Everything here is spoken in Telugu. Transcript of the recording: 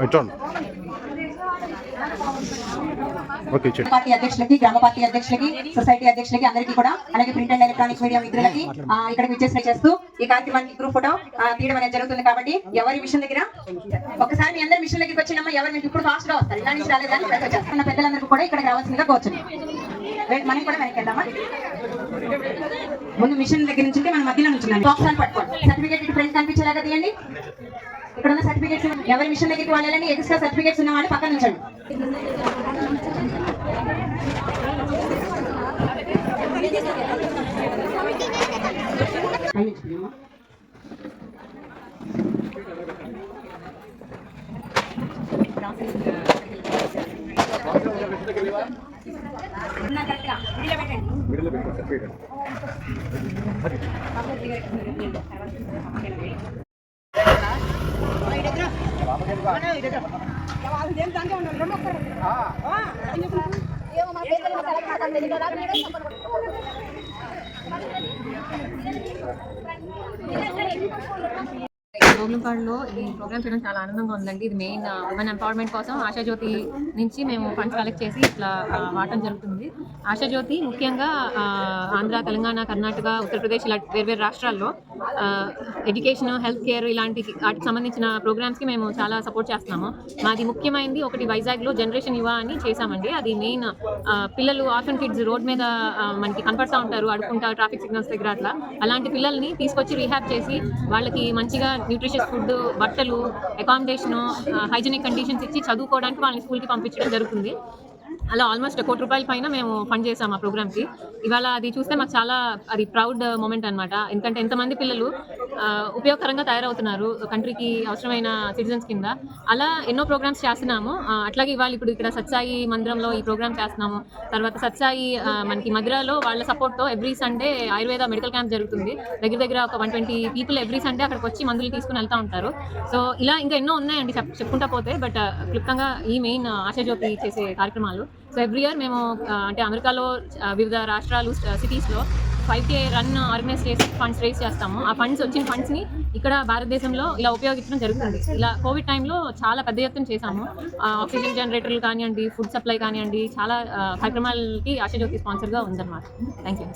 വെച്ചോണ്ട്. పార్టీ అధ్యక్షులకి గ్రామ పార్టీ అధ్యక్షులకి సొసైటీ అధ్యక్షులకి అందరికీ కూడా అలాగే ప్రింట్ అండ్ ఎలక్ట్రానిక్ మీడియా మిత్రులకి ఇక్కడ విచ్చేసిన చేస్తూ ఈ కార్యక్రమానికి గ్రూప్ ఫోటో తీయడం అనేది జరుగుతుంది కాబట్టి ఎవరి మిషన్ దగ్గర? ఒకసారి మీ అందరి మిషన్ దగ్గరికి వచ్చినమ్మా ఎవరు మీకు ఇప్పుడు ఫాస్ట్గా వస్తారు? ఇలా నుంచి రాలేదని ఇక్కడికి వచ్చారు. ఉన్న కూడా ఇక్కడ రావాల్సిందిగా కోరుచున్నాం. మనం కూడా వెనక్కి వెళ్దామా? ముందు మిషన్ దగ్గర నుంచి ఉంటే మనం మధ్యలో నుంచి పట్టుకోండి. సర్టిఫికేట్ ప్రింట్ కనిపించేలాగా తీయండి. ఇక్కడ ఉన్న సర్టిఫికేట్స్ ఎవరి మిషన్ దగ్గరికి వాళ్ళని ఎక్స్ట్రా సర్టిఫికేట్స్ ఉన్న వాళ్ళు పక్కన ఉంచండి. పైన ఉంచుకున్నామా? ఉన్నా కరెక్ట్గా. మిడిల్లో పెట్టండి. గోగులపాడులో ఈ ప్రోగ్రామ్ చేయడం చాలా ఆనందంగా ఉందండి. ఇది మెయిన్ ఉమెన్ ఎంపవర్మెంట్ కోసం ఆశాజ్యోతి నుంచి మేము ఫండ్స్ కలెక్ట్ చేసి ఇట్లా uh, వాడటం జరుగుతుంది. ఆశాజ్యోతి ముఖ్యంగా uh, ఆంధ్ర తెలంగాణ కర్ణాటక ఉత్తరప్రదేశ్ ఇలా వేర్వేరు రాష్ట్రాల్లో ఎడ్యుకేషన్ హెల్త్ కేర్ ఇలాంటి వాటికి సంబంధించిన ప్రోగ్రామ్స్కి మేము చాలా సపోర్ట్ చేస్తున్నాము. మాది ముఖ్యమైనది ఒకటి వైజాగ్లో జనరేషన్ యువ అని చేశామండి. అది మెయిన్ uh, పిల్లలు ఆఫన్ కిడ్స్ రోడ్ మీద మనకి కనపడతా ఉంటారు అడుకుంటా ట్రాఫిక్ సిగ్నల్స్ దగ్గర అట్లా. అలాంటి పిల్లల్ని తీసుకొచ్చి రీహాబ్ చేసి వాళ్ళకి మంచిగా న్యూట్రిషియస్ ఫుడ్ బట్టలు అకామిడేషన్ హైజీనిక్ కండిషన్స్ ఇచ్చి చదువుకోవడానికి వాళ్ళని స్కూల్కి పంపించడం జరుగుతుంది. అలా ఆల్మోస్ట్ కోటి రూపాయల పైన మేము ఫండ్ చేసాం ఆ ప్రోగ్రామ్కి ఇవాళ అది చూస్తే మాకు చాలా అది ప్రౌడ్ మూమెంట్ అనమాట ఎందుకంటే ఎంతమంది పిల్లలు ఉపయోగకరంగా తయారవుతున్నారు కంట్రీకి అవసరమైన సిటిజన్స్ కింద. అలా ఎన్నో ప్రోగ్రామ్స్ చేస్తున్నాము. అట్లాగే ఇవాళ ఇప్పుడు ఇక్కడ సత్సాయి మందిరంలో ఈ ప్రోగ్రామ్ చేస్తున్నాము. తర్వాత సత్సాయి మనకి మధురలో వాళ్ళ సపోర్ట్తో every Sunday Ayurveda medical camp జరుగుతుంది. దగ్గర దగ్గర ఒక one twenty people every Sunday అక్కడికి వచ్చి మందులు తీసుకుని వెళ్తూ ఉంటారు. సో ఇలా ఇంకా ఎన్నో ఉన్నాయండి చెప్ చెప్పుకుంటా పోతే బట్ క్లుప్తంగా ఈ మెయిన్ ఆశాజ్యోతి చేసే కార్యక్రమాలు. సో ఎవ్రీ ఇయర్ మేము అంటే అమెరికాలో వివిధ రాష్ట్రాలు సిటీస్లో ఫైవ్ కే రన్ ఆర్గనైజ్ చేసి ఫండ్స్ రేస్ చేస్తాము. ఆ ఫండ్స్ వచ్చిన ఫండ్స్ని ఇక్కడ భారతదేశంలో ఇలా ఉపయోగించడం జరుగుతుంది. ఇలా కోవిడ్ టైంలో చాలా పెద్ద ఎత్తున చేశాము. ఆక్సిజన్ జనరేటర్లు కానివ్వండి ఫుడ్ సప్లై కానివ్వండి చాలా కార్యక్రమాలకి ఆశజ్యోతి స్పాన్సర్గా ఉందన్నమాట. Thank you